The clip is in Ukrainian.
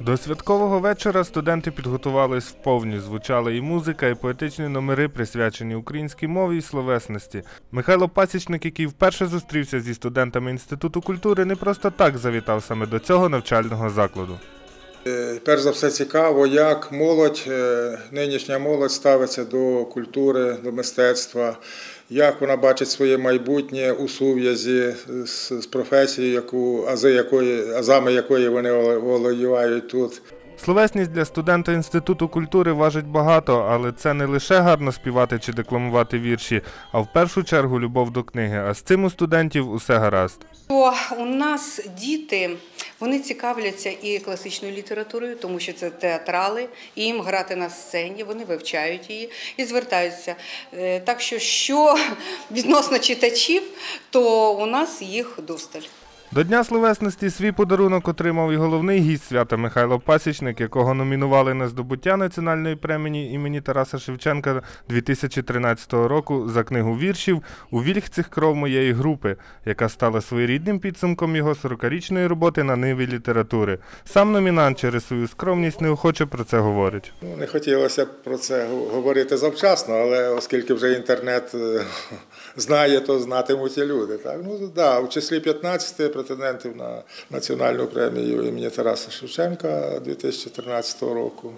До святкового вечора студенти підготувались вповні. Звучали і музика, і поетичні номери, присвячені українській мові і словесності. Михайло Пасічник, який вперше зустрівся зі студентами Інституту культури, не просто так завітав саме до цього навчального закладу. Е, Перш за все цікаво, як молодь, е, нинішня молодь ставиться до культури, до мистецтва, як вона бачить своє майбутнє у сув'язі з, з професією, яку, ази якої, азами якої вони володівають тут. Словесність для студента Інституту культури важить багато, але це не лише гарно співати чи декламувати вірші, а в першу чергу любов до книги. А з цим у студентів усе гаразд. То у нас діти вони цікавляться і класичною літературою, тому що це театрали, і їм грати на сцені, вони вивчають її і звертаються. Е, Так що, що відносно читачів, то у нас їх досталь. До Дня словесності свій подарунок отримав і головний гість свята Михайло Пасічник, якого номінували на здобуття національної премії імені Тараса Шевченка 2013 року за книгу віршів У вільх цих кров моєї групи, яка стала своєрідним підсумком його 40-річної роботи на ниві літератури. Сам номінант через свою скромність неохоче про це говорить. Ну, не хотілося про це говорити завчасно, але оскільки вже інтернет е, знає, то знатимуть і люди. Так? Ну, да, у числі 15 претендентів на національну премію імені Тараса Шевченка 2013 року.